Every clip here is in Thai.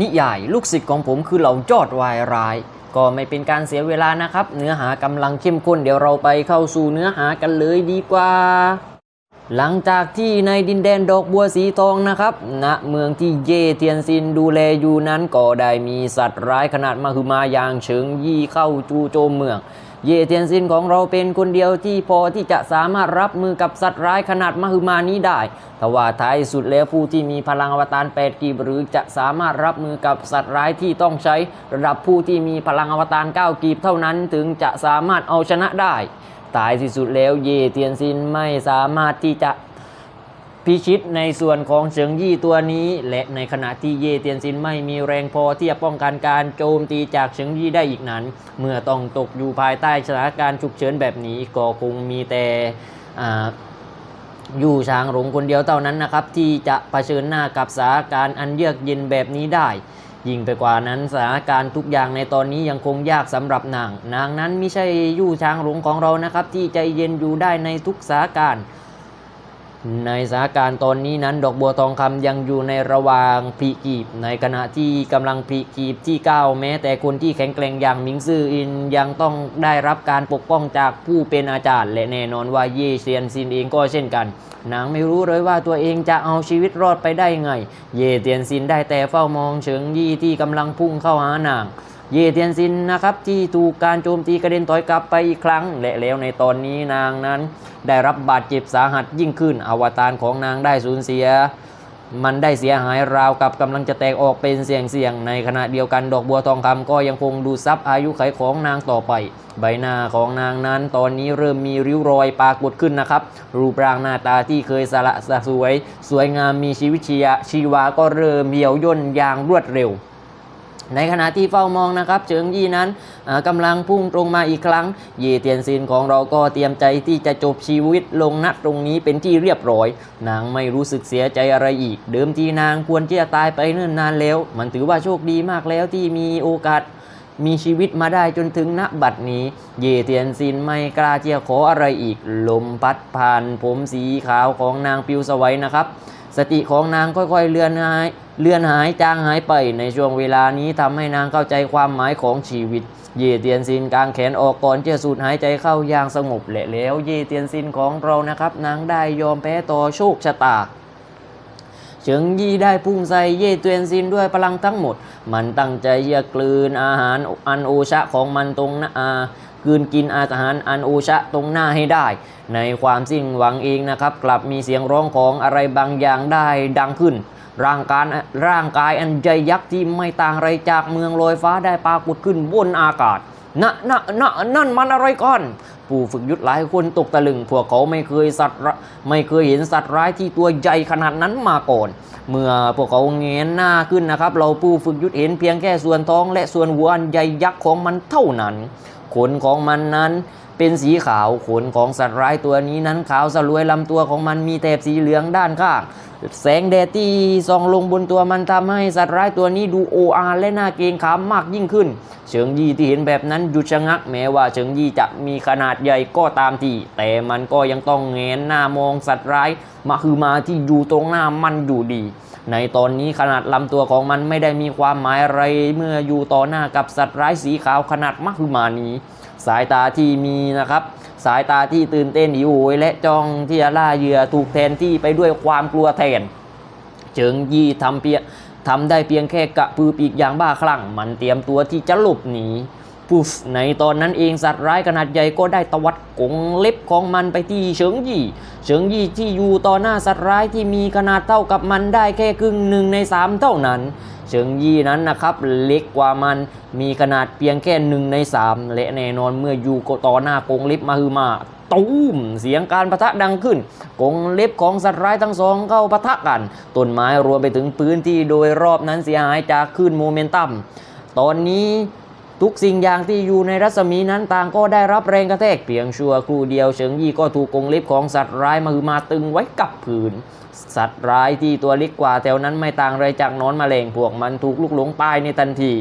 นิยายลูกศิษย์ของผมคือเหล่ายอดวายร้าย ก็ไม่เป็นการเสียเวลานะครับ เนื้อหากำลังเข้มข้นเดี๋ยวเราไปเข้าสู่เนื้อหากันเลยดีกว่า หลังจากที่ในดินแดนดอกบัวสีทองนะครับณเมืองที่เย่เทียนซินดูแลอยู่นั้นก็ได้มีสัตว์ร้ายขนาดมหึมาอย่างเฉิงยี่เข้าจู่โจมเมือง เย่เทียนซินของเราเป็นคนเดียวที่พอที่จะสามารถรับมือกับสัตว์ร้ายขนาดมหึมานี้ได้ทว่าท้ายสุดแล้วผู้ที่มีพลังอวตารแปดกีบหรือจะสามารถรับมือกับสัตว์ร้ายที่ต้องใช้ระดับผู้ที่มีพลังอวตาร9กีบเท่านั้นถึงจะสามารถเอาชนะได้ตายที่สุดแล้วเย่เทียนซินไม่สามารถที่จะ พิชิตในส่วนของเฉิงยี่ตัวนี้ และในขณะที่เย่เตียนซินไม่มีแรงพอที่จะป้องกันการโจมตีจากเฉิงยี่ได้อีกนั้น เมื่อต้องตกอยู่ภายใต้สถานการณ์ฉุกเฉินแบบนี้ก็คงมีแต่ออยู่ช้างหลงคนเดียวเท่านั้นนะครับ ที่จะะเผชิญหน้ากับสถานการณ์อันเยือกเย็นแบบนี้ได้ ยิ่งไปกว่านั้นสถานการณ์ทุกอย่างในตอนนี้ยังคงยากสำหรับนาง นางนั้นไม่ใช่ยู่ช้างหลงของเรานะครับ ที่ใจเย็นอยู่ได้ในทุกสถานการณ์ ในสถานการณ์ตอนนี้นั้นดอกบัวทองคำยังอยู่ในระหว่างพีกีบ ในขณะที่กำลังพีกีบที่ 9 แม้ แต่คนที่แข็งแกร่งอย่างหมิงซื่ออินยังต้องได้รับการปกป้องจากผู้เป็นอาจารย์ และแน่นอนว่าเย่เซียนซินเองก็เช่นกันนางไม่รู้เลยว่าตัวเองจะเอาชีวิตรอดไปได้ไง เย่เตียนซินได้แต่เฝ้ามองเฉิงยี่ที่กำลังพุ่งเข้าหานาง เยเทียนซินนะครับที่ถูกการโจมตีกระเด็นถอยกลับไปอีกครั้ง และแล้วในตอนนี้นางนั้น ได้รับบาดเจ็บสาหัสยิ่งขึ้น อวตารของนางได้สูญเสีย มันได้เสียหายราวกับกำลังจะแตกออกเป็นเสียงเสียงในขณะเดียวกันดอกบัวทองคำก็ยังคงดูซับอายุไขของนางต่อไป ใบหน้าของนางนั้น ตอนนี้เริ่มมีริ้วรอยปรากฏขึ้นนะครับ รูปร่างหน้าตาที่เคยสละสะสวย สวยงามมีชีวิตชียะชีวาก็เริ่มเหี่ยวย่นอย่างรวดเร็ว ในขณะที่เฝ้ามองนะครับเฉิงยี่นั้นอ่ากำลังพุ่งตรงมาอีกครั้ง เย่เตียนซินของเราก็เตรียมใจที่จะจบชีวิตลงณตรงนี้เป็นที่เรียบร้อย นางไม่รู้สึกเสียใจอะไรอีก เดิมทีนางควรที่จะตายไปเนิ่นนานแล้ว มันถือว่าโชคดีมากแล้วที่มีโอกาสมีชีวิตมาได้จนถึงณบัดนี้ เย่เตียนซินไม่กล้าที่จะขออะไรอีก ลมพัดผ่านผมสีขาวของนางปิวสวัยนะครับ สติของนางค่อยๆเลือนหาย เลือนหายจางหายไปในช่วงเวลานี้ทำให้นางเข้าใจความหมายของชีวิต เย่เตียนซินกางแขนออกก่อนจะสูดหายใจเข้าอย่างสงบและแล้วเย่เตียนซินของเรานะครับนางได้ยอมแพ้ต่อโชคชะตาเฉิงยี่ได้พุ่งใส่เย่เตียนซินด้วยพลังทั้งหมด มันตั้งใจจะกลืนอาหารอันโอชะของมันตรงหน้าอ่า กืนกินอาหารอันโอชะตรงหน้าให้ได้ ในความสิ้นหวังเองนะครับ กลับมีเสียงร้องของอะไรบางอย่างได้ดังขึ้น ร่างกายร่างกายอันใหญ่ยักษ์ที่ไม่ต่างไรจากเมืองลอยฟ้าได้ปรากฏขึ้นบนอากาศณณณนั่นมันอะไรก่อน ผู้ฝึกยุทธหลายคนตกตะลึง พวกเขาไม่เคยสัตว์ไม่เคยเห็นสัตว์ร้ายที่ตัวใหญ่ขนาดนั้นมาก่อน เมื่อพวกเขาเงยหน้าขึ้นนะครับ เราผู้ฝึกยุทธเห็นเพียงแค่ส่วนท้องและส่วนหัวอันใหญ่ยักษ์ของมันเท่านั้น ขนของมันนั้นเป็นสีขาวขนของสัตว์ร้ายตัวนี้นั้นขาวสลวยลำตัวของมันมีแถบสีเหลืองด้านข้างแสงแดดที่ส่องลงบนตัวมันทำให้สัตว์ร้ายตัวนี้ดูโออาและน่าเกรงขามมากยิ่งขึ้น เฉิงยี่ที่เห็นแบบนั้นหยุดชะงักแม้ว่าเฉิงยี่จะมีขนาดใหญ่ก็ตามทีแต่มันก็ยังต้องแงนหน้ามองสัตว์ร้ายมาคือมาที่อยู่ตรงหน้ามันอยู่ดี ในตอนนี้ขนาดลำตัวของมันไม่ได้มีความหมายอะไรเมื่ออยู่ต่อหน้ากับสัตว์ร้ายสีขาวขนาดมหึมานี้ สายตาที่มีนะครับ สายตาที่ตื่นเต้นหิวโหยและจ้องที่จะล่าเหยื่อถูกแทนที่ไปด้วยความกลัวแทน เจิงยี่ทำเพียงทำได้เพียงแค่กระพือปีกอย่างบ้าคลั่ง มันเตรียมตัวที่จะหลบหนีุฟในตอนนั้นเองสัตว์ร้ายขนาดใหญ่ก็ได้ตวัดกงเล็บของมันไปที่เฉิงยี่ เฉิงยี่ที่อยู่ต่อหน้าสัตว์ร้ายที่มีขนาดเท่ากับมันได้แค่ครึ่งหนึ่งในสามเท่านั้น เฉิงยี่นั้นนะครับเล็กกว่ามันมีขนาดเพียงแค่หนึ่งในสามและแน่นอนเมื่ออยู่ต่อหน้ากงเล็บมาฮือมาตูมเสียงการประทะดังขึ้น กงเล็บของสัตว์ร้ายทั้งสองเข้าปะทะกัน ต้นไม้รวมไปถึงพื้นที่โดยรอบนั้นเสียหายจากคลื่นโมเมนตัม ตอนนี้ ทุกสิ่งอย่างที่อยู่ในรัศมีนั้นต่างก็ได้รับแรงกระแทกเพียงชั่วครู่เดียวเฉิงยี่ก็ถูกกงเล็บของสัตว์ร้ายมือมาตึงไว้กับผืน สัตว์ร้ายที่ตัวเล็กกว่าแถวนั้นไม่ต่างไรจากนอนแมลงพวกมันถูกลุกหลงตายในทันที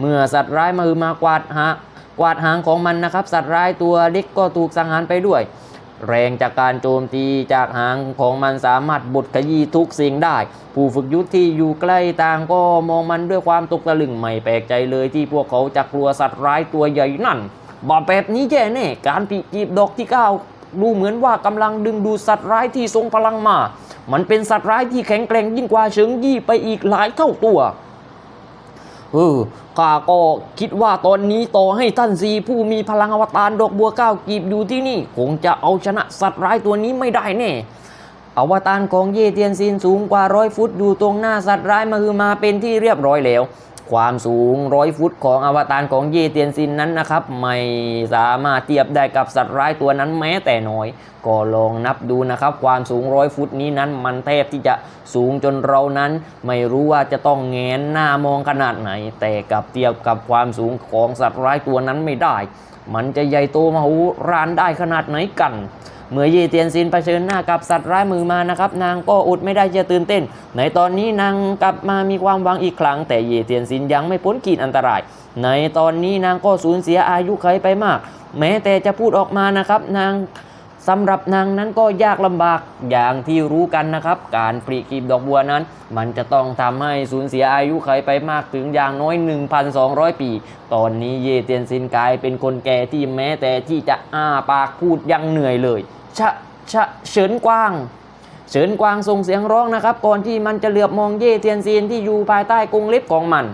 เมื่อสัตว์ร้ายมือมากวาดหากวาดหางของมันนะครับ สัตว์ร้ายตัวเล็กก็ถูกสังหารไปด้วย แรงจากการโจมตีจากหางของมันสามารถบดขยี้ทุกสิ่งได้ ผู้ฝึกยุทธที่อยู่ใกล้ต่างก็มองมันด้วยความตกตะลึงไม่แปลกใจเลยที่พวกเขาจะกลัวสัตว์ร้ายตัวใหญ่นั่นบาแบบนี้แย่แน่การปีกีบดอกที่เก้าดูเหมือนว่ากำลังดึงดูดสัตว์ร้ายที่ทรงพลังมา มันเป็นสัตว์ร้ายที่แข็งแกร่งยิ่งกว่าเฉิงยี่ไปอีกหลายเท่าตัว เออข้าก็คิดว่าตอนนี้ต่อให้ท่านซีผู้มีพลังอวตารดอกบัวก้าวกีบอยู่ที่นี่ คงจะเอาชนะสัตว์ร้ายตัวนี้ไม่ได้แน่อวตารของเย่เตียนซินสูงกว่าร้อยฟุตอยู่ตรงหน้าสัตว์ร้ายมาคือมาเป็นที่เรียบร้อยแล้ว ความสูงร้อยฟุตของอวตารของเยเตียนซินนั้นนะครับ ไม่สามารถเทียบได้กับสัตว์ร้ายตัวนั้นแม้แต่น้อย ก็ลองนับดูนะครับ ความสูงร้อยฟุตนี้นั้นมันแทบที่จะสูงจนเรานั้น ไม่รู้ว่าจะต้องแงนหน้ามองขนาดไหน แต่กับเทียบกับความสูงของสัตว์ร้ายตัวนั้นไม่ได้ มันจะใหญ่โตมโหฬารได้ขนาดไหนกัน เมื่อเยเตียนซินเผชิญหน้ากับสัตว์ร้ายมือมานะครับ นางก็อดไม่ได้จะตื่นเต้น ในตอนนี้นางกลับมามีความหวังอีกครั้ง แต่เยเตียนซินยังไม่พ้นขีดอันตราย ในตอนนี้นางก็สูญเสียอายุไขไปมาก แม้แต่จะพูดออกมานะครับ นาง สำหรับนางนั้นก็ยากลำบากอย่างที่รู้กันนะครับ การปลีกีบดอกบัวนั้น มันจะต้องทำให้สูญเสียอายุไขไปมากถึงอย่างน้อย 1,200 ปี ตอนนี้เยเตียนซินกลายเป็นคนแก่ที่แม้แต่ที่จะอ้าปากพูดยังเหนื่อยเลย ชะ ชะ เฉินกวางเฉินกวางส่งเสียงร้องนะครับ ก่อนที่มันจะเหลือบมองเย่เทียนซีนที่อยู่ภายใต้กรงเล็บของมัน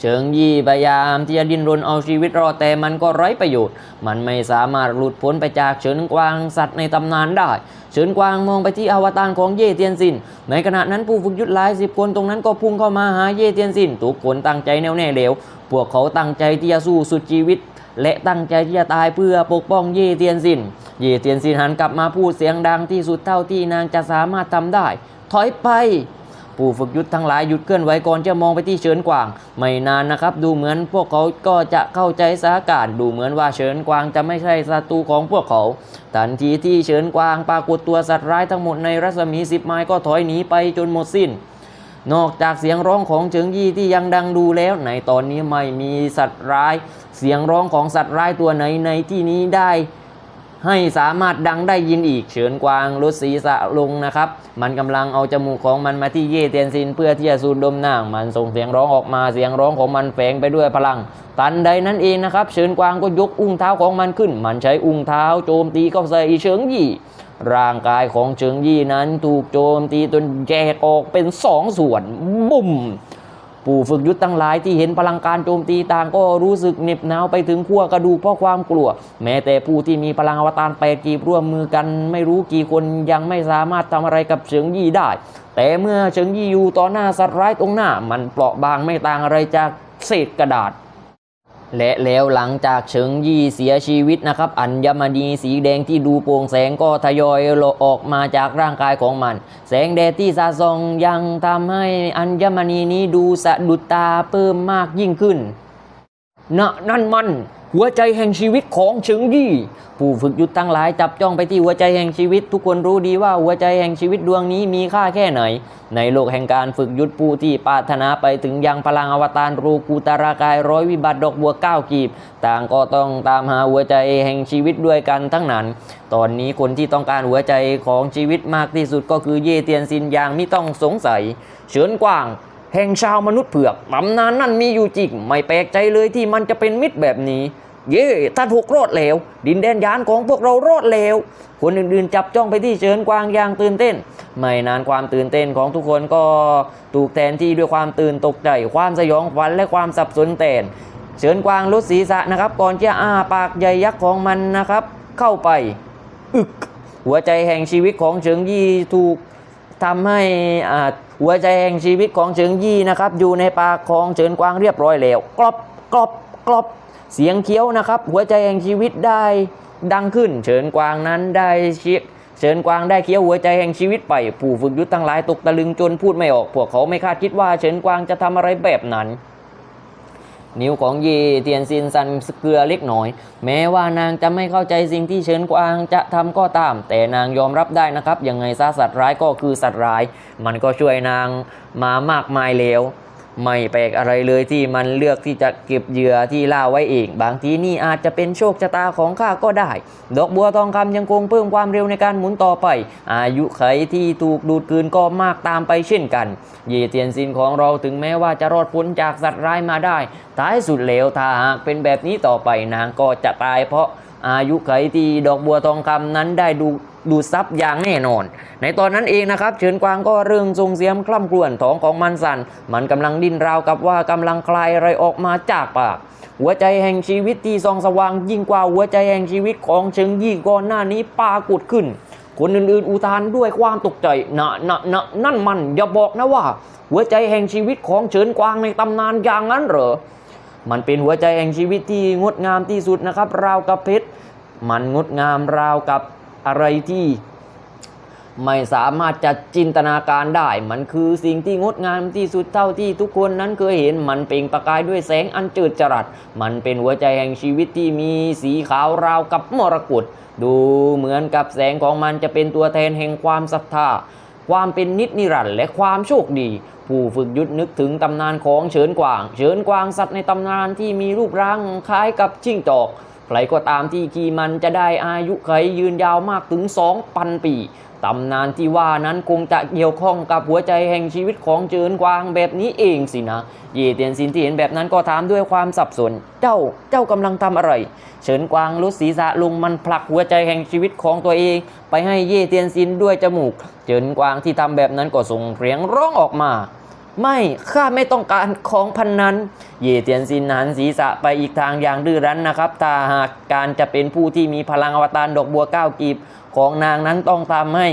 เฉิงยี่พยายามที่จะดิ้นรนเอาชีวิตรอดแต่มันก็ไร้ประโยชน์ มันไม่สามารถหลุดพ้นไปจากเฉินกวางสัตว์ในตำนานได้ เฉินกวางมองไปที่อวตารของเย่เทียนซิน ในขณะนั้นผู้ฝึกยุทธหลายสิบคนตรงนั้นก็พุ่งเข้ามาหาเย่เทียนซินทุกคนตั้งใจแน่วแน่เหลวพวกเขาตั้งใจที่จะสู้สุดชีวิต และตั้งใจที่จะตายเพื่อปกป้องเย่เทียนซิน เย่เทียนซินหันกลับมาพูดเสียงดังที่สุดเท่าที่นางจะสามารถทำได้ ถอยไป ผู้ฝึกยุทธทั้งหลายหยุดเคลื่อนไหวก่อนจะมองไปที่เฉินกวาง ไม่นานนะครับ ดูเหมือนพวกเขาก็จะเข้าใจสถานการณ์ดูเหมือนว่าเฉินกวางจะไม่ใช่ศัตรูของพวกเขา ทันทีที่เฉินกวางปรากฏตัวสัตว์ร้ายทั้งหมดในรัศมีสิบไมล์ก็ถอยหนีไปจนหมดสิ้น นอกจากเสียงร้องของเฉิงยี่ที่ยังดังดูแล้ว ในตอนนี้ไม่มีสัตว์ร้าย เสียงร้องของสัตว์ร้ายตัวไหนในที่นี้ได้ ให้สามารถดังได้ยินอีกเฉินกวางลดศีรษะลงนะครับ มันกำลังเอาจมูกของมันมาที่เย่เตียนซินเพื่อที่จะสูดดมนางมันส่งเสียงร้องออกมาเสียงร้องของมันแฝงไปด้วยพลัง ตันใดนั้นเองนะครับเฉินกวางก็ยกอุ้งเท้าของมันขึ้น มันใช้อุ้งเท้าโจมตีเข้าใส่เฉิงยี่ร่างกายของเฉิงยี่นั้นถูกโจมตีจนแยกออกเป็นสองส่วนบุ่ม ผู้ฝึกยุทธทั้งหลายที่เห็นพลังการโจมตีต่างก็รู้สึกเหน็บหนาวไปถึงขั้วกระดูกเพราะความกลัว แม้แต่ผู้ที่มีพลังอวตารแปดกีบร่วมมือกัน ไม่รู้กี่คนยังไม่สามารถทำอะไรกับเฉิงยี่ได้ แต่เมื่อเฉิงยี่อยู่ต่อหน้าสัตว์ร้ายตรงหน้า มันเปราะบางไม่ต่างอะไรจากเศษกระดาษ และแล้วหลังจากเฉิงยี่เสียชีวิตนะครับ อัญมณีสีแดงที่ดูโปร่งแสงก็ทยอยลออกมาจากร่างกายของมัน แสงแดดที่สาซองยังทำให้อัญมณีนี้ดูสะดุดตาเพิ่มมากยิ่งขึ้นนะนั่นมัน หัวใจแห่งชีวิตของเฉิงยี่ ผู้ฝึกยุทธ์ทั้งหลายจับจ้องไปที่หัวใจแห่งชีวิต ทุกคนรู้ดีว่าหัวใจแห่งชีวิตดวงนี้มีค่าแค่ไหน ในโลกแห่งการฝึกยุทธ์ผู้ที่ปาถนาไปถึงยังพลังอวตารรูกูตารากายร้อยวิบัติดอกบัวเก้ากีบ ต่างก็ต้องตามหาหัวใจแห่งชีวิตด้วยกันทั้งนั้น ตอนนี้คนที่ต้องการหัวใจของชีวิตมากที่สุดก็คือเย่เตียนซินยางไม่ต้องสงสัย เฉินกว้าง แห่งชาวมนุษย์เผือกตำนานนั่นมีอยู่จริง ไม่แปลกใจเลยที่มันจะเป็นมิตรแบบนี้ เย่ถ้าถูกรอดแล้ว ดินแดนยานของพวกเรารอดแล้ว คนอื่นๆ จับจ้องไปที่เชิญกวางอย่างตื่นเต้น ไม่นานความตื่นเต้นของทุกคนก็ถูกแทนที่ด้วยความตื่นตกใจ ความสยองขวัญและความสับสนแตนเชิญกวางลดศีรษะนะครับ ก่อนจะอ้าปากใหญ่ยักษ์ของมันนะครับ เข้าไปอึกหัวใจแห่งชีวิตของเฉิงยี่ถูกทำให้อ่า หัวใจแห่งชีวิตของเฉิงยี่นะครับ อยู่ในปากของเฉินกวางเรียบร้อยแล้วกรอบกรอบกรอบเสียงเคี้ยวนะครับ หัวใจแห่งชีวิตได้ดังขึ้น เฉินกวางนั้นได้เชียเฉินกวางได้เคี้ยวหัวใจแห่งชีวิตไป ผู้ฝึกยุทธทั้งหลายตกตะลึงจนพูดไม่ออก พวกเขาไม่คาดคิดว่าเฉินกวางจะทำอะไรแบบนั้น นิ้วของเยเตียนซินสันเกลือเล็กน้อย แม้ว่านางจะไม่เข้าใจสิ่งที่เฉินกวางจะทำก็ตาม แต่นางยอมรับได้นะครับ ยังไงซะสัตว์ร้ายก็คือสัตว์ร้าย มันก็ช่วยนางมามากมายแล้ว ไม่แปลกอะไรเลยที่มันเลือกที่จะเก็บเหยื่อที่ล่าไว้เอง บางทีนี่อาจจะเป็นโชคชะตาของข้าก็ได้ ดอกบัวทองคำยังคงเพิ่มความเร็วในการหมุนต่อไป อายุไขที่ถูกดูดกลืนก็มากตามไปเช่นกัน เยเตียนซินของเราถึงแม้ว่าจะรอดพ้นจากสัตว์ร้ายมาได้ ท้ายสุดแล้วถ้าหากเป็นแบบนี้ต่อไปนางก็จะตายเพราะ อายุไขที่ดอกบัวทองคำนั้นได้ดูดูซับอย่างแน่นอน ในตอนนั้นเองนะครับเฉินกวางก็เริ่มส่งเสียงคล่ำครวญท้องของมันสันมันกำลังดิ้นราวกับว่ากำลังคลายอะไรออกมาจากปาก หัวใจแห่งชีวิตที่ส่องสว่างยิ่งกว่าหัวใจแห่งชีวิตของเฉิงยี่ก่อนหน้านี้ปรากฏขึ้น คนอื่นๆอุทานด้วยความตกใจนะนะนะนั่นมันอย่าบอกนะว่า หัวใจแห่งชีวิตของเฉินกวางในตำนานอย่างนั้นเหรอมันเป็นหัวใจแห่งชีวิตที่งดงามที่สุดนะครับราวกับเพชร มันงดงามราวกับอะไรที่ไม่สามารถจะจินตนาการได้ มันคือสิ่งที่งดงามที่สุดเท่าที่ทุกคนนั้นเคยเห็น มันเปล่งประกายด้วยแสงอันเจิดจรัส มันเป็นหัวใจแห่งชีวิตที่มีสีขาวราวกับมรกต ดูเหมือนกับแสงของมันจะเป็นตัวแทนแห่งความศรัทธา ความเป็นนิจนิรันดร์และความโชคดี ผู้ฝึกยุทธนึกถึงตำนานของเฉินกวาง เฉินกวางสัตว์ในตำนานที่มีรูปร่างคล้ายกับจิ้งจอก ใครก็ตามที่ขี่มันจะได้อายุไขยืนยาวมากถึง 2,000 ปีตำนานที่ว่านั้นคงจะเกี่ยวข้องกับหัวใจแห่งชีวิตของเจินกวางแบบนี้เองสินะ เยเตียนซินที่เห็นแบบนั้นก็ถามด้วยความสับสน เจ้า เจ้ากำลังทำอะไร เฉินกวางลุดศีรษะลงมันผลักหัวใจแห่งชีวิตของตัวเอง ไปให้เย่เตียนซินด้วยจมูกเฉินกวางที่ทำแบบนั้นก็ส่งเสียงร้องออกมา ไม่ข้าไม่ต้องการของพันนั้น เย่เตียนซินหันศีรษะไปอีกทางอย่างดื้อรั้นนะครับถ้าหากการจะเป็นผู้ที่มีพลังอวตารดอกบัวเก้ากีบของนางนั้นต้องทำให้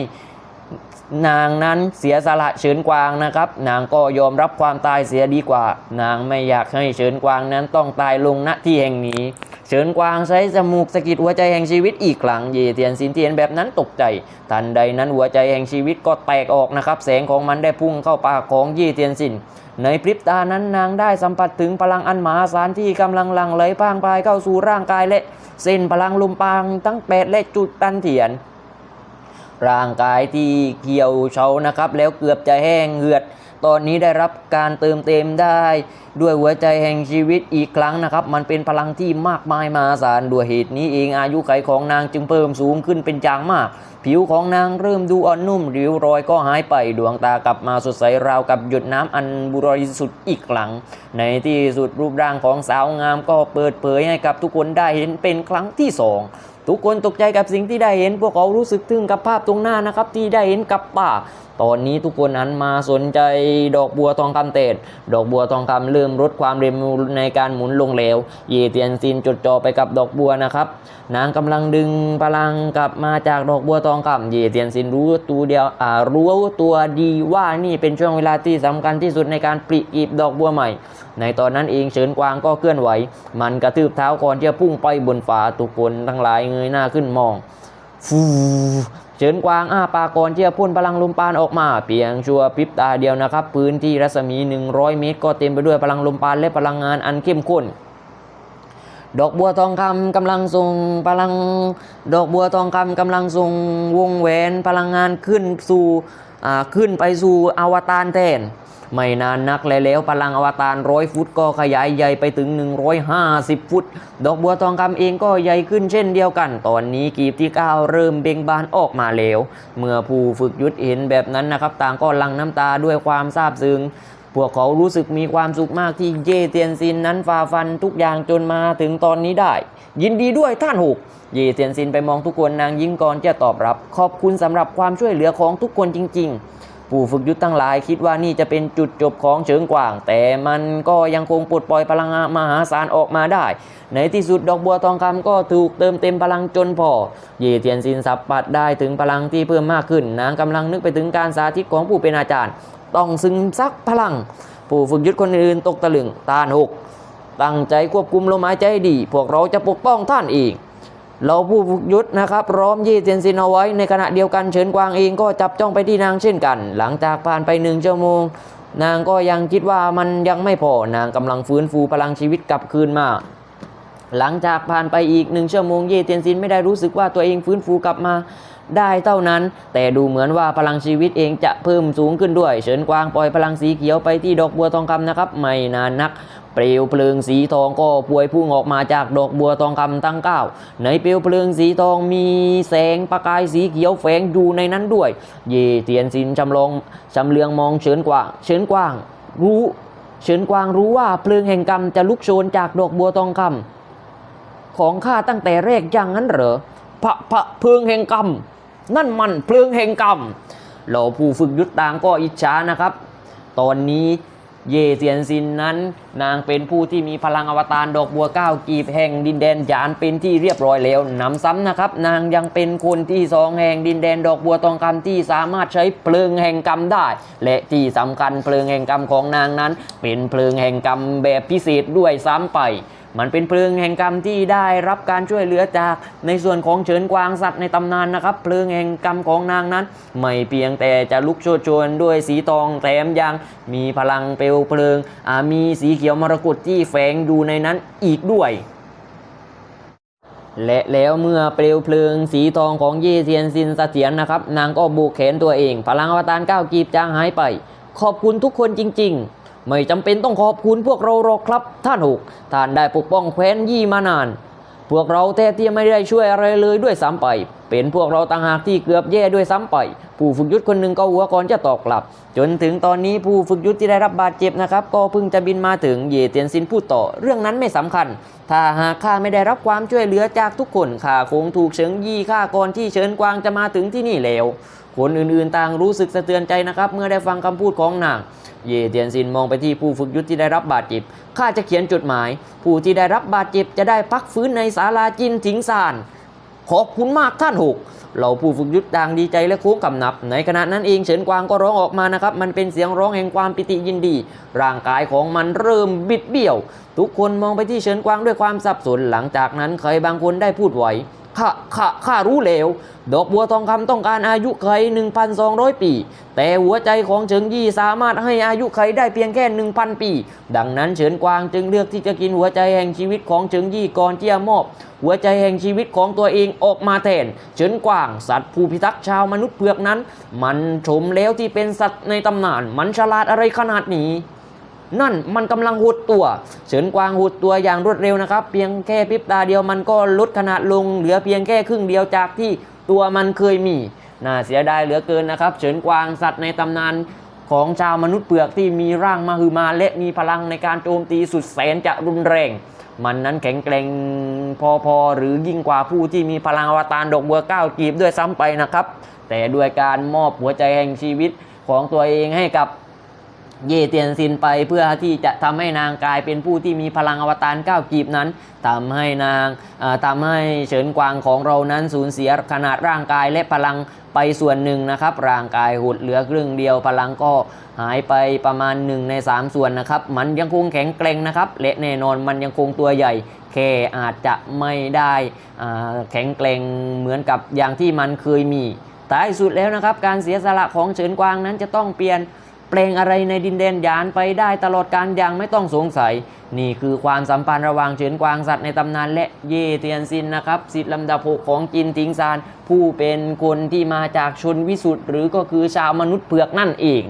นางนั้นเสียสละเฉินกวางนะครับ นางก็ยอมรับความตายเสียดีกว่า นางไม่อยากให้เฉินกวางนั้นต้องตายลงณที่แห่งนี้ เฉินกวางใช้จมูกสะกิดหัวใจแห่งชีวิตอีกครั้งเยเทียนซินเทียนแบบนั้นตกใจ ทันใดนั้นหัวใจแห่งชีวิตก็แตกออกนะครับ แสงของมันได้พุ่งเข้าปากของเยเทียนซินในพริบตานั้นนางได้สัมผัสถึงพลังอันมหาศาลที่กำลังหลั่งไหลพางพรายเข้าสู่ร่างกายและเส้นพลังลมปางทั้งแปดและจุดตันเถียน ร่างกายที่เขียวเฉานะครับ แล้วเกือบจะแห้งเหือด ตอนนี้ได้รับการเติมเต็มได้ ด้วยหัวใจแห่งชีวิตอีกครั้งนะครับ มันเป็นพลังที่มากมายมหาศาลด้วยเหตุนี้เองอายุไขของนางจึงเพิ่มสูงขึ้นเป็นจางมาก ผิวของนางเริ่มดูอ่อนนุ่มริ้วรอยก็หายไปดวงตากลับมาสดใสราวกับหยดน้ำอันบริสุทธิ์อีกครั้ง ในที่สุดรูปร่างของสาวงามก็เปิดเผยให้กับทุกคนได้เห็นเป็นครั้งที่สองทุกคนตกใจกับสิ่งที่ได้เห็น พวกเขารู้สึกทึ่งกับภาพตรงหน้านะครับที่ได้เห็นกับตาตอนนี้ทุกคนหันมาสนใจดอกบัวทองคำเตดดอกบัวทองคำเริ่มลดความเร็วในการหมุนลงแล้วเยเตียนซินจดจ่อไปกับดอกบัวนะครับ นางกำลังดึงพลังกลับมาจากดอกบัวทองคำเยเตียนซินรู้ตัวเดียวอ่ารู้ตัวดีว่านี่เป็นช่วงเวลาที่สำคัญที่สุดในการปลิกีบดอกบัวใหม่ ในตอนนั้นเองเฉินกวางก็เคลื่อนไหว มันกระทืบเท้าก่อนที่จะพุ่งไปบนฟ้าทุกคนทั้งหลายเงยหน้าขึ้นมองฟูเฉินกวางอ้าปากก่อนที่จะพ่นพลังลมปานออกมา เพียงชั่วพริบตาเดียวนะครับ พื้นที่รัศมี 100 เมตร ก็เต็มไปด้วยพลังลมปานและพลังงานอันเข้มข้น ดอกบัวทองคำกำลังส่งพลัง ดอกบัวทองคำกำลังส่งวงแหวนพลังงานขึ้นสู่ขึ้นไปสู่อวตารแทนไม่นานนักแล้วพลังอวตารร้อยฟุตก็ขยายใหญ่ไปถึง 150 ฟุต ดอกบัวทองคำเองก็ใหญ่ขึ้นเช่นเดียวกัน ตอนนี้กีบที่ 9 เริ่มเบ่งบานออกมาแล้ว เมื่อผู้ฝึกยุทธเห็นแบบนั้นนะครับ ต่างก็ลังน้ำตาด้วยความซาบซึ้ง พวกเขารู้สึกมีความสุขมากที่เย่เตียนซินนั้นฝ่าฟันทุกอย่างจนมาถึงตอนนี้ได้ ยินดีด้วยท่านหกเย่เตียนซินไปมองทุกคนนางยิ้มก่อนจะตอบรับ ขอบคุณสำหรับความช่วยเหลือของทุกคนจริง ๆ ผู้ฝึกยุทธทั้งหลายคิดว่านี่จะเป็นจุดจบของเฉิงกว่าง แต่มันก็ยังคงปลดปล่อยพลังมหาศาลออกมาได้ ในที่สุดดอกบัวทองคำก็ถูกเติมเต็มพลังจนพอ เย่เทียนซินสับปัดได้ถึงพลังที่เพิ่มมากขึ้นนางกำลังนึกไปถึงการสาธิตของผู้เป็นอาจารย์ ต้องซึมซักพลัง ผู้ฝึกยุทธคนอื่นตกตะลึงตาหกตั้งใจควบคุมลมหายใจดี พวกเราจะปกป้องท่านเอง เราผู้ฝึกยุทธนะครับร้อมยี่เตียนซินเอาไว้ ในขณะเดียวกันเฉินกวางเองก็จับจ้องไปที่นางเช่นกัน หลังจากผ่านไปหนึ่งชั่วโมง นางก็ยังคิดว่ามันยังไม่พอนางกำลังฟื้นฟูพลังชีวิตกลับคืนมาหลังจากผ่านไปอีกหนึ่งชั่วโมงเย่เตียนซินไม่ได้รู้สึกว่าตัวเองฟื้นฟูกลับมาได้เท่านั้น แต่ดูเหมือนว่าพลังชีวิตเองจะเพิ่มสูงขึ้นด้วย เฉินกวางปล่อยพลังสีเขียวไปที่ดอกบัวทองคำนะครับ ไม่นานนัก เปลวเพลิงสีทองก็พวยพุ่งออกมาจากดอกบัวทองคำทั้งเก้าในเปลวเพลิงสีทองมีแสงประกายสีเขียวแฝงอยู่ในนั้นด้วย เย่เตียนซินจำลองจำเลืองมองเฉินกวางเฉินกวางรู้เฉินกวางรู้ว่าเพลิงแห่งกรรมจะลุกโชนจากดอกบัวทองคำของข้าตั้งแต่แรกอย่างนั้นเหรอพระพระเพลิงแห่งกรรม นั่นมันเพลิงแห่งกรรมเหล่าผู้ฝึกยุทธต่างก็อิจฉานะครับ ตอนนี้ เย่เซียนซินนั้น นางเป็นผู้ที่มีพลังอวตารดอกบัวเก้ากีบแห่งดินแดนหยานเป็นที่เรียบร้อยแล้วนำซ้ำนะครับ นางยังเป็นคนที่สองแห่งดินแดนดอกบัวทองคำที่สามารถใช้เพลิงแห่งกรรมได้ และที่สำคัญเพลิงแห่งกรรมของนางนั้น เป็นเพลิงแห่งกรรมแบบพิเศษด้วยซ้ำไป มันเป็นเพลิงแห่งกรรมที่ได้รับการช่วยเหลือจากในส่วนของเฉินกวางสัตว์ในตำนานนะครับ เพลิงแห่งกรรมของนางนั้น ไม่เพียงแต่จะลุกโชนชนด้วยสีทองแถมยังมีพลังเปลวเพลิงมีสีเขียวมรกตที่แฝงอยู่ในนั้นอีกด้วยและแล้วเมื่อเปลวเพลิงสีทองของเย่เทียนซินเสถียรนะครับ นางก็บุกแขนตัวเอง พลังอวตารก้าวกีบจางหายไป ขอบคุณทุกคนจริง ๆ ไม่จำเป็นต้องขอบคุณพวกเราหรอกครับ ท่านหกท่านได้ปกป้องแคว้นยี่มานาน พวกเราแท้ที่ไม่ได้ช่วยอะไรเลยด้วยซ้ำไป เป็นพวกเราต่างหากที่เกือบแย่ด้วยซ้ำไป ผู้ฝึกยุทธคนหนึ่งก็หัวก่อนจะตอบกลับ จนถึงตอนนี้ผู้ฝึกยุทธที่ได้รับบาดเจ็บนะครับ ก็เพิ่งจะบินมาถึงเย่เตียนซินพูดต่อ เรื่องนั้นไม่สำคัญ ถ้าหากข้าไม่ได้รับความช่วยเหลือจากทุกคนข้าคงถูกเฉิงยี่ฆ่าก่อนที่เฉินกวางจะมาถึงที่นี่แล้วคนอื่นๆ ต่างรู้สึกสะเทือนใจนะครับ เมื่อได้ฟังคำพูดของนางเย่เตียนซินมองไปที่ผู้ฝึกยุทธที่ได้รับบาดเจ็บข้าจะเขียนจดหมาย ผู้ที่ได้รับบาดเจ็บจะได้พักฟื้นในศาลาจินถิงซาน ขอบคุณมากท่านหกเราผู้ฝึกยุทธต่างดีใจและโค้งกำนับ ในขณะนั้นเองเฉินกวางก็ร้องออกมานะครับ มันเป็นเสียงร้องแห่งความปิติยินดี ร่างกายของมันเริ่มบิดเบี้ยว ทุกคนมองไปที่เฉินกวางด้วยความสับสน หลังจากนั้นใครบางคนได้พูดไหว ข้าข้าข้ารู้แล้ว ดอกบัวทองคำต้องการอายุไข 1,200 ปี แต่หัวใจของเฉิงยี่สามารถให้อายุไขได้เพียงแค่ 1,000 ปี ดังนั้นเฉินกวางจึงเลือกที่จะกินหัวใจแห่งชีวิตของเฉิงยี่ก่อนที่จะมอบ หัวใจแห่งชีวิตของตัวเองออกมาแทน เฉินกวางสัตว์ผู้พิทักษ์ชาวมนุษย์เผือกนั้น มันชมแล้วที่เป็นสัตว์ในตำนานมันฉลาดอะไรขนาดนี้ นั่นมันกำลังหดตัว เฉินกวางหดตัวอย่างรวดเร็วนะครับ เพียงแค่พริบตาเดียวมันก็ลดขนาดลงเหลือเพียงแค่ครึ่งเดียวจากที่ตัวมันเคยมีน่าเสียดายเหลือเกินนะครับ เฉินกวางสัตว์ในตำนานของชาวมนุษย์เปลือกที่มีร่างมาฮือมาและมีพลังในการโจมตีสุดแสนจะรุนแรง มันนั้นแข็งแกร่งพอๆ หรือยิ่งกว่าผู้ที่มีพลังอวตารดอกบัวเก้ากีบด้วยซ้ำไปนะครับ แต่ด้วยการมอบหัวใจแห่งชีวิตของตัวเองให้กับ เย่เตียนซินไปเพื่อที่จะทำให้นางกลายเป็นผู้ที่มีพลังอวตารก้าวกีบนั้นทำให้นางเอ่อทำให้เฉินกวางของเรานั้นสูญเสียขนาดร่างกายและพลังไปส่วนหนึ่งนะครับ ร่างกายหดเหลือครึ่งเดียวพลังก็หายไปประมาณ 1 ใน 3 ส่วนนะครับ มันยังคงแข็งแกร่งนะครับและแน่นอนมันยังคงตัวใหญ่แค่อาจจะไม่ได้แข็งแกร่งเหมือนกับอย่างที่มันเคยมีท้ายสุดแล้วนะครับ การเสียสละของเฉินกวางนั้นจะต้องเปลี่ยน เปลงอะไรในดินแดนยานไปได้ตลอดการอย่างไม่ต้องสงสัย นี่คือความสัมพันธ์ระหว่างเฉินกวางสัตว์ในตำนานและเย่เทียนซินนะครับสิทธิลำดับหกของจินทิงซาน ผู้เป็นคนที่มาจากชนวิสุทธ์หรือก็คือชาวมนุษย์เผือกนั่นเอง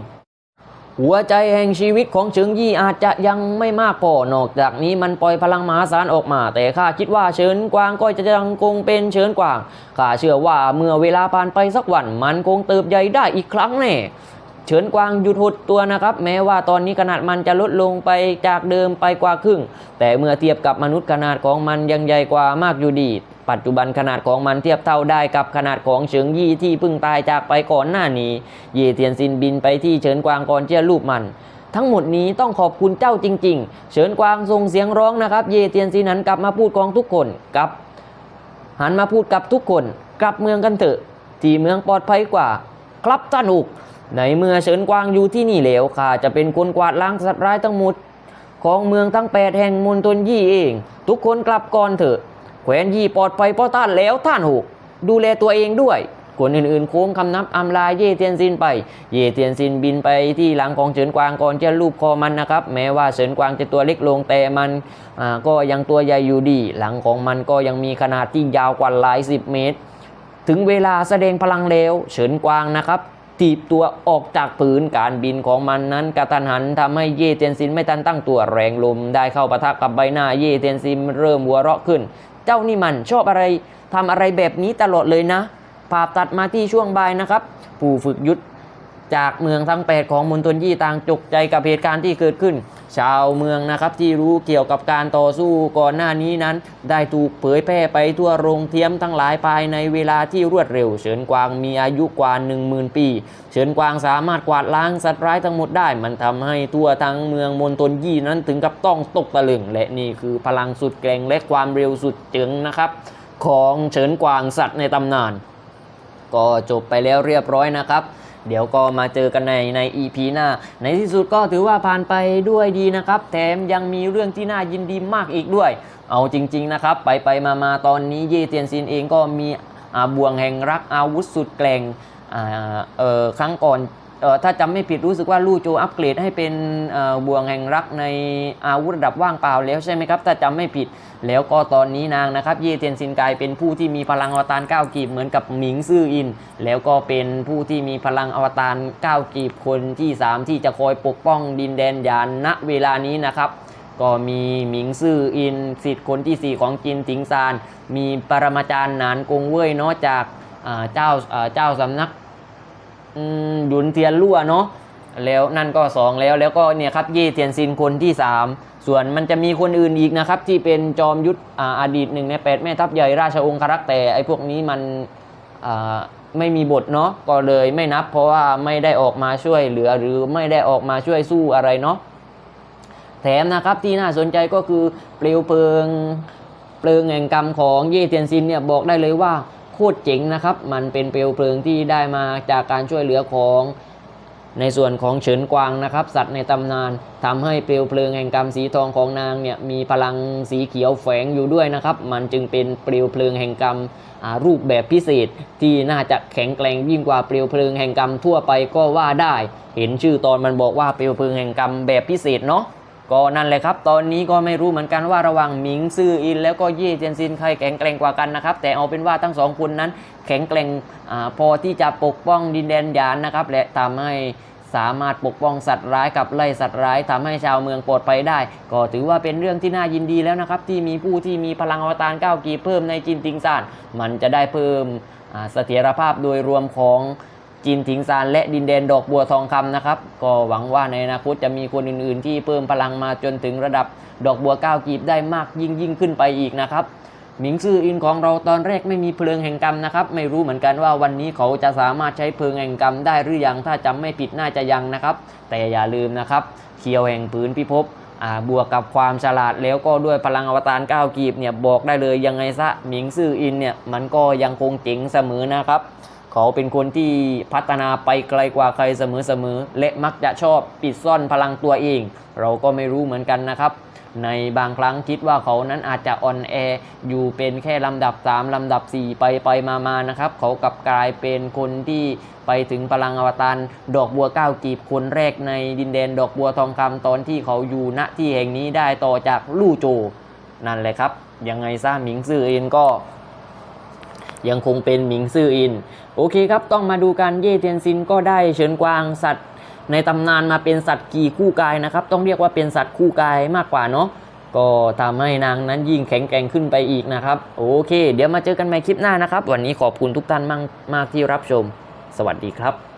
หัวใจแห่งชีวิตของเฉิงยี่อาจจะยังไม่มากพอนอกจากนี้มันปล่อยพลังมหาศาลออกมา แต่ข้าคิดว่าเฉินกวางก็จะยังคงเป็นเฉินกวางข้าเชื่อว่าเมื่อเวลาผ่านไปสักวันมันคงเติบใหญ่ได้อีกครั้งแน่ เฉินกวางหยุดหดตัวนะครับ แม้ว่าตอนนี้ขนาดมันจะลดลงไปจากเดิมไปกว่าครึ่ง แต่เมื่อเทียบกับมนุษย์ขนาดของมันยังใหญ่กว่ามากอยู่ดี ปัจจุบันขนาดของมันเทียบเท่าได้กับขนาดของเฉิงยี่ที่เพิ่งตายจากไปก่อนหน้านี้ เย่เทียนซินบินไปที่เฉินกวางก่อนเชื่อรูปมันทั้งหมดนี้ต้องขอบคุณเจ้าจริง ๆ เฉินกวางส่งเสียงร้องนะครับ เย่เทียนซินหันกลับมาพูดกองทุกคนกับหันมาพูดกับทุกคน กลับเมืองกันเถอะ ที่เมืองปลอดภัยกว่า ครับท่านอุก ในเมื่อเฉินกวางอยู่ที่นี่แล้วข้าจะเป็นคนกวาดล้างสัตว์ร้ายทั้งหมด ของเมืองทั้งแปดแห่งมณฑลยี่เอง ทุกคนกลับก่อนเถอะแขวนยี่ปลอดภัยเพราะท่านแล้วท่านหกดูแลตัวเองด้วยคนอื่นๆโค้งคำนับอำลาเย่เทียนซินไป เย่เทียนซินบินไปที่หลังของเฉินกวางก่อนจะลูบคอมันนะครับ แม้ว่าเฉินกวางจะตัวเล็กลงแต่มันก็ยังตัวใหญ่อยู่ดี หลังของมันก็ยังมีขนาดที่ยาวกว่าหลายสิบเมตร ถึงเวลาแสดงพลังแล้วเฉินกวางนะครับ ถีบตัวออกจากผืนการบินของมันนั้นกระทันหันทำให้เย่เทียนซินไม่ทันตั้งตัวแรงลมได้เข้าปะทะกับใบหน้าเย่เทียนซินเริ่มหัวเราะขึ้น เจ้านี่มันชอบอะไรทำอะไรแบบนี้ตลอดเลยนะภาพตัดมาที่ช่วงบ่ายนะครับ ผู้ฝึกยุทธ จากเมืองทั้ง 8 ของมณฑลยี่ต่างจกใจกับเหตุการณ์ที่เกิดขึ้น ชาวเมืองนะครับที่รู้เกี่ยวกับการต่อสู้ก่อนหน้านี้นั้น ได้ถูกเผยแพร่ไปทั่วโรงเทียมทั้งหลายภายในเวลาที่รวดเร็ว เฉินกวางมีอายุกว่า 10,000 ปี เฉินกวางสามารถกวาดล้างสัตว์ร้ายทั้งหมดได้ มันทำให้ทั่วทั้งเมืองมณฑลยี่นั้นถึงกับต้องตกตะลึง และนี่คือพลังสุดแกร่งและความเร็วสุดเจ๋งนะครับ ของเฉินกวางสัตว์ในตำนาน ก็จบไปแล้วเรียบร้อยนะครับ เดี๋ยวก็มาเจอกันในใน EP หน้า ในที่สุดก็ถือว่าผ่านไปด้วยดีนะครับ แถมยังมีเรื่องที่น่ายินดีมากอีกด้วย เอาจริง ๆ นะครับ ไปไปมามาตอนนี้เย่เตียนซินเองก็มีอาบ่วงแห่งรักอาวุธสุดแกร่งครั้งก่อน ถ้าจำไม่ผิดรู้สึกว่าลู่โจอัปเกรดให้เป็นบ่วงแห่งรักในอาวุธระดับว่างเปล่าแล้วใช่ไหมครับ ถ้าจำไม่ผิดแล้วก็ตอนนี้นางนะครับ เย่เทียนซินกายเป็นผู้ที่มีพลังอวตารก้ากีบเหมือนกับหมิงซื่ออิน แล้วก็เป็นผู้ที่มีพลังอวตารก้ากีบคนที่ 3 ที่จะคอยปกป้องดินแดนยานณเวลานี้นะครับก็มีหมิงซื่ออินสิทธิ์คนทีสี่4 ของจินติงซาน มีปรมาจารย์หนานกงเว่ยเนาะจากเจ้าเจ้าสำนัก หยุนเทียนรั่วเนาะแล้วนั่นก็ 2 แล้วแล้วก็เนี่ยครับเย่เทียนซินคนที่ 3 ส่วนมันจะมีคนอื่นอีกนะครับ ที่เป็นจอมยุทธออดีตหนึ่งในแปดแม่ทัพใหญ่ราชองครักษ์แต่ไอ้พวกนี้มันไม่มีบทเนาะก็เลยไม่นับ เพราะว่าไม่ได้ออกมาช่วยเหลือหรือไม่ได้ออกมาช่วยสู้อะไรเนาะแถมนะครับที่น่าสนใจก็คือเปลวเพลิงเพลิงแห่งกรรมของเย่เทียนซินเนี่ยบอกได้เลยว่า โคตรเจ๋งนะครับ มันเป็นเปลวเพลิงที่ได้มาจากการช่วยเหลือของในส่วนของเฉินกวางนะครับ สัตว์ในตำนานทำให้เปลวเพลิงแห่งกรรมสีทองของนางเนี่ยมีพลังสีเขียวแฝงอยู่ด้วยนะครับ มันจึงเป็นเปลวเพลิงแห่งกรรมรูปแบบพิเศษ ที่น่าจะแข็งแกร่งยิ่งกว่าเปลวเพลิงแห่งกรรมทั่วไปก็ว่าได้ เห็นชื่อตอนมันบอกว่าเปลวเพลิงแห่งกรรมแบบพิเศษเนาะ ก็นั่นแหละครับ ตอนนี้ก็ไม่รู้เหมือนกันว่าระหว่างหมิงซื่ออิน แล้วก็เย่เจนซินใครแข็งแกร่งกว่ากันนะครับ แต่เอาเป็นว่าทั้งสองคนนั้นแข็งแกร่งอพอที่จะปกป้องดินแดนยานนะครับ และทำให้สามารถปกป้องสัตว์ร้ายกับไล่สัตว์ร้ายทำให้ชาวเมืองปลอดภัยได้ ก็ถือว่าเป็นเรื่องที่น่ายินดีแล้วนะครับ ที่มีผู้ที่มีพลังอวตารก้าวกีเพิ่มในจินติงซานมันจะได้เพิ่มเสถียรภาพโดยรวมของ จีนถิงซานและดินแดนดอกบัวทองคำนะครับ ก็หวังว่าในอนาคตจะมีคนอื่นๆ ที่เพิ่มพลังมาจนถึงระดับดอกบัวก้าวกีบได้มากยิ่งยิ่งขึ้นไปอีกนะครับหมิงซื่ออินของเราตอนแรกไม่มีเพลิงแห่งกรรมนะครับ ไม่รู้เหมือนกันว่าวันนี้เขาจะสามารถใช้เพลิงแห่งกรรมได้หรือยังถ้าจำไม่ผิดน่าจะยังนะครับ แต่อย่าลืมนะครับเคียวแห่งผืนพิภพบวกกับความฉลาดแล้วก็ด้วยพลังอวตารก้าวกีบเนี่ยบอกได้เลยยังไงซะหมิงซื่ออินเนี่ยมันก็ยังคงเจ๋งเสมอนะครับ เขาเป็นคนที่พัฒนาไปไกลกว่าใครเสมอๆและมักจะชอบปิดซ่อนพลังตัวเอง เราก็ไม่รู้เหมือนกันนะครับ ในบางครั้งคิดว่าเขานั้นอาจจะอ่อนแออยู่เป็นแค่ลำดับ 3 ลำดับ 4 ไปไปมามานะครับ เขากลับกลายเป็นคนที่ไปถึงพลังอวตารดอกบัวก้ากีบคนแรกในดินแดนดอกบัวทองคำตอนที่เขาอยู่ณที่แห่งนี้ได้ต่อจากลู่โจนั่นแหละครับยังไงซะหมิงซื่อเองก็ ยังคงเป็นหมิงซื่ออิน โอเคครับ ต้องมาดูการเย่เทียนซินก็ได้เฉินกวางสัตว์ ในตำนานมาเป็นสัตว์กี่คู่กายนะครับ ต้องเรียกว่าเป็นสัตว์คู่กายมากกว่าเนาะก็ทำให้นางนั้นยิ่งแข็งแกร่งขึ้นไปอีกนะครับ โอเค เดี๋ยวมาเจอกันใหม่คลิปหน้านะครับ วันนี้ขอบคุณทุกท่านมากมากที่รับชม สวัสดีครับ